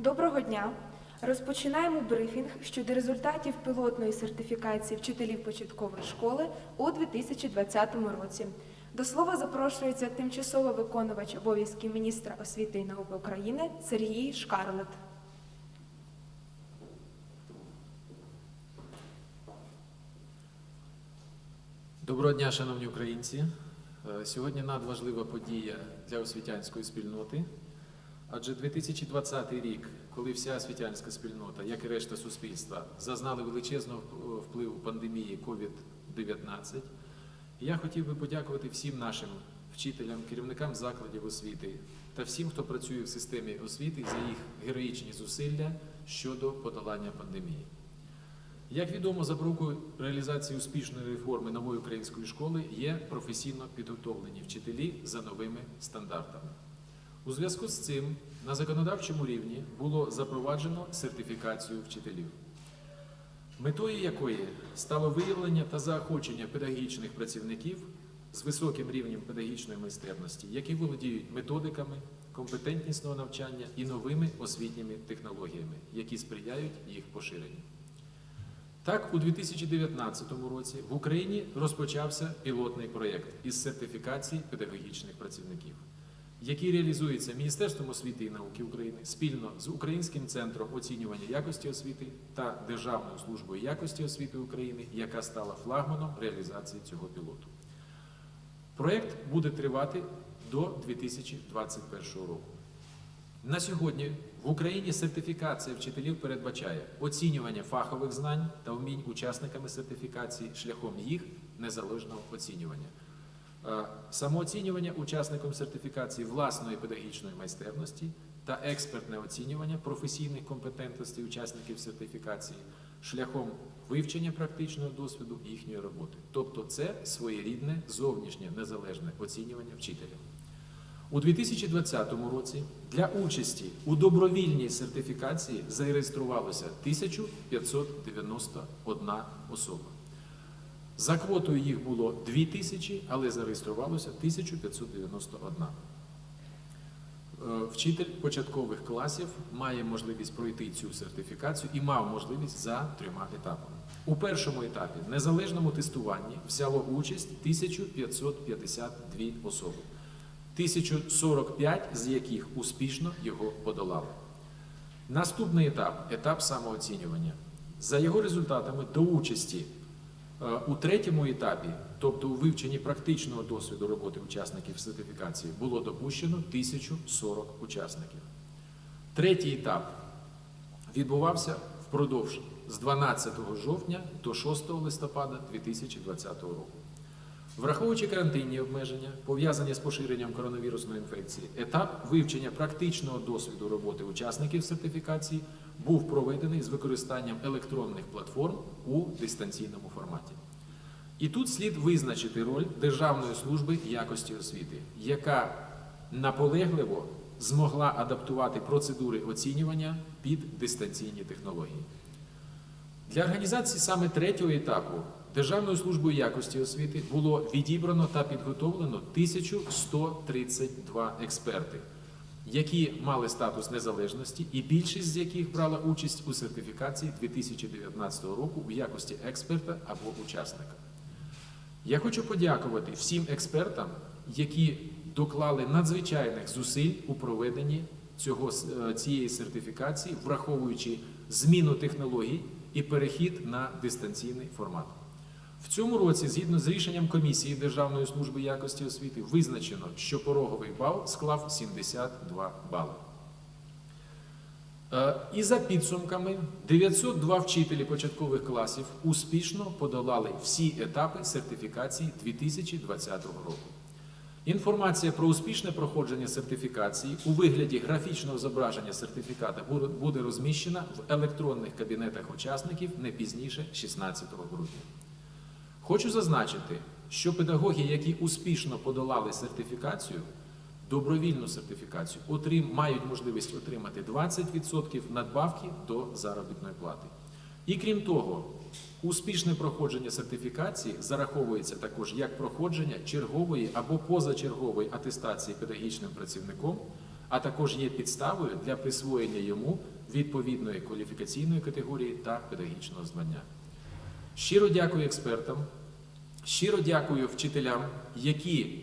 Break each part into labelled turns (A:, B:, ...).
A: Доброго дня! Розпочинаємо брифінг щодо результатів пілотної сертифікації вчителів початкової школи у 2020 році. До слова запрошується тимчасово виконувач обов'язків міністра освіти і науки України Сергій Шкарлет.
B: Доброго дня, шановні українці. Е, Сьогодні надважлива подія для освітянської спільноти, адже 2020 рік, коли вся освітянська спільнота, як і решта суспільства, зазнали величезного впливу пандемії COVID-19, я хотів би подякувати всім нашим вчителям, керівникам закладів освіти та всім, хто працює в системі освіти за їх героїчні зусилля щодо подолання пандемії. Як відомо, запорукою реалізації успішної реформи нової української школи є професійно підготовлені вчителі за новими стандартами. У зв'язку з цим на законодавчому рівні було запроваджено сертифікацію вчителів, метою якої стало виявлення та заохочення педагогічних працівників з високим рівнем педагогічної майстерності, які володіють методиками компетентнісного навчання і новими освітніми технологіями, які сприяють їх поширенню. Так, у 2019 році в Україні розпочався пілотний проєкт із сертифікації педагогічних працівників, який реалізується Міністерством освіти і науки України спільно з Українським центром оцінювання якості освіти та Державною службою якості освіти України, яка стала флагманом реалізації цього пілоту. Проєкт буде тривати до 2021 року. На сьогодні в Україні сертифікація вчителів передбачає оцінювання фахових знань та вмінь учасниками сертифікації шляхом їх незалежного оцінювання. Самооцінювання учасником сертифікації власної педагогічної майстерності та експертне оцінювання професійних компетентностей учасників сертифікації шляхом вивчення практичного досвіду їхньої роботи. Тобто це своєрідне зовнішнє незалежне оцінювання вчителя. У 2020 році для участі у добровільній сертифікації зареєструвалося 1591 особа. За квотою їх було 2000, але зареєструвалося 1591. Е, Вчитель початкових класів має можливість пройти цю сертифікацію і мав можливість за трьома етапами. У першому етапі незалежному тестуванні взяло участь 1552 особи. 1045 з яких успішно його подолали. Наступний етап етап самооцінювання. За його результатами до участі у третьому етапі, тобто у вивченні практичного досвіду роботи учасників сертифікації, було допущено 1040 учасників. Третій етап відбувався впродовж з 12 жовтня до 6 листопада 2020 року. Враховуючи карантинні обмеження, пов'язані з поширенням коронавірусної інфекції, етап вивчення практичного досвіду роботи учасників сертифікації був проведений з використанням електронних платформ у дистанційному форматі. І тут слід визначити роль Державної служби якості освіти, яка наполегливо змогла адаптувати процедури оцінювання під дистанційні технології. Для організації саме третього етапу Державною службою якості освіти було відібрано та підготовлено 1132 експерти, які мали статус незалежності, і більшість з яких брала участь у сертифікації 2019 року у якості експерта або учасника. Я хочу подякувати всім експертам, які доклали надзвичайних зусиль у проведенні цього, е, цієї сертифікації, враховуючи зміну технологій і перехід на дистанційний формат. В цьому році, згідно з рішенням комісії Державної служби якості освіти, визначено, що пороговий бал склав 72 бали. Е, І за підсумками 902 вчителі початкових класів успішно подолали всі етапи сертифікації 2020 року. Інформація про успішне проходження сертифікації у вигляді графічного зображення сертифіката буде- буде розміщена в електронних кабінетах учасників не пізніше 16 грудня. Хочу зазначити, що педагоги, які успішно подолали сертифікацію, добровільну сертифікацію, отрим, мають можливість отримати 20% надбавки до заробітної плати. І крім того, успішне проходження сертифікації зараховується також як проходження чергової або позачергової атестації педагогічним працівником, а також є підставою для присвоєння йому відповідної кваліфікаційної категорії та педагогічного звання. Щиро дякую експертам, щиро дякую вчителям, які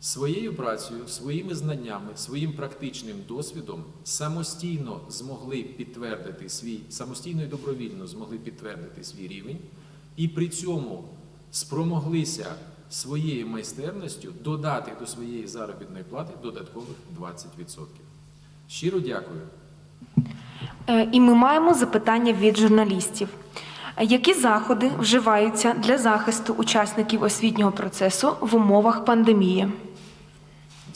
B: своєю працею, своїми знаннями, своїм практичним досвідом самостійно змогли підтвердити свій, самостійно і добровільно змогли підтвердити свій рівень, і при цьому спромоглися своєю майстерністю додати до своєї заробітної плати додаткових 20%. Щиро дякую.
A: Е, І ми маємо запитання від журналістів. Які заходи вживаються для захисту учасників освітнього процесу в умовах пандемії?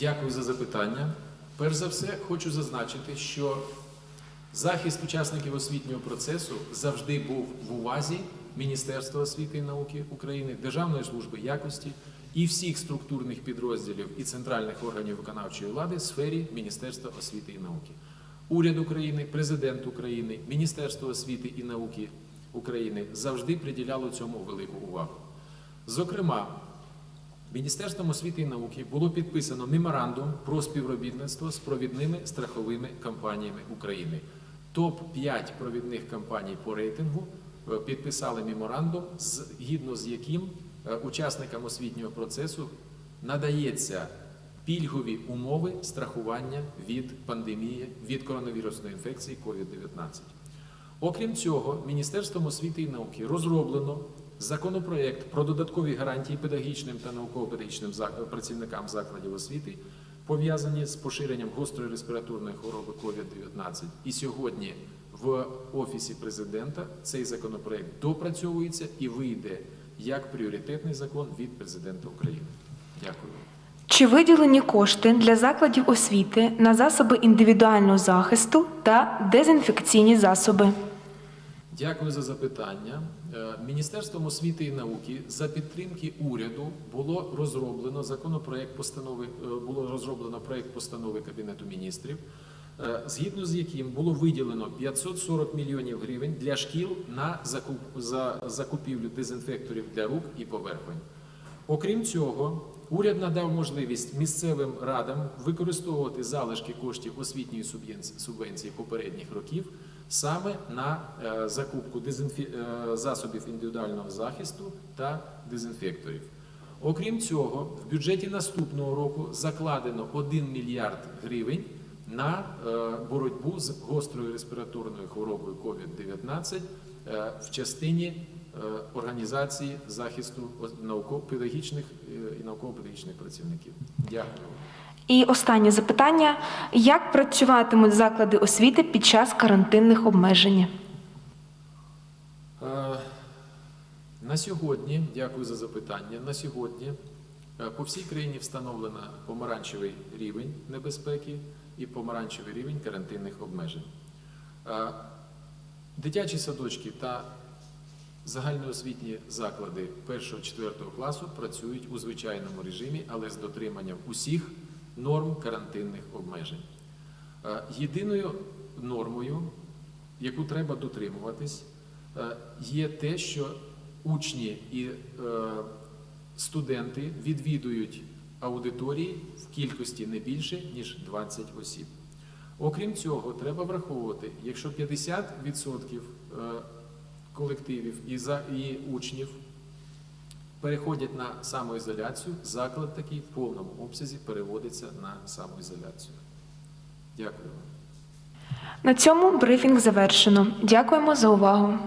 B: Дякую за запитання. Перш за все, хочу зазначити, що захист учасників освітнього процесу завжди був в увазі Міністерства освіти і науки України, Державної служби якості і всіх структурних підрозділів і центральних органів виконавчої влади в сфері Міністерства освіти і науки. Уряд України, президент України, Міністерство освіти і науки України завжди приділяло цьому велику увагу. Зокрема, Міністерством освіти і науки було підписано меморандум про співробітництво з провідними страховими компаніями України. Топ-5 провідних компаній по рейтингу е, підписали меморандум, згідно з яким е, учасникам освітнього процесу надається пільгові умови страхування від пандемії від коронавірусної інфекції COVID-19. Окрім цього, Міністерством освіти і науки розроблено законопроект про додаткові гарантії педагогічним та науково-педагогічним працівникам закладів освіти, пов'язані з поширенням гострої респіраторної хвороби COVID-19. І сьогодні в Офісі президента цей законопроект допрацьовується і вийде як пріоритетний закон від президента України. Дякую.
A: Чи виділені кошти для закладів освіти на засоби індивідуального захисту та дезінфекційні засоби?
B: Дякую за запитання. Е, Міністерством освіти і науки за підтримки уряду було розроблено законопроект постанови, е, було розроблено проект постанови Кабінету міністрів, е, згідно з яким було виділено 540 мільйонів гривень для шкіл на закуп, за закупівлю дезінфекторів для рук і поверхонь. Окрім цього, уряд надав можливість місцевим радам використовувати залишки коштів освітньої субвенції- субвенції попередніх років саме на е, закупку е, засобів індивідуального захисту та дезінфекторів. Окрім цього, в бюджеті наступного року закладено 1 мільярд гривень на е, боротьбу з гострою респіраторною хворобою COVID-19 е, в частині організації захисту науково-педагогічних і науково-педагогічних працівників. Дякую.
A: І останнє запитання: як працюватимуть заклади освіти під час карантинних обмежень?
B: Е, На сьогодні, дякую за запитання. На сьогодні е, по всій країні встановлено помаранчевий рівень небезпеки і помаранчевий рівень карантинних обмежень. Е, Дитячі садочки та загальноосвітні заклади 1-4 класу працюють у звичайному режимі, але з дотриманням усіх норм карантинних обмежень. Е, Єдиною нормою, яку треба дотримуватись, е, є те, що учні і е, студенти відвідують аудиторії в кількості не більше, ніж 20 осіб. Окрім цього, треба враховувати, якщо 50% е, колективів і учнів переходять на самоізоляцію, заклад такий в повному обсязі переводиться на самоізоляцію. Дякую.
A: На цьому брифінг завершено. Дякуємо за увагу.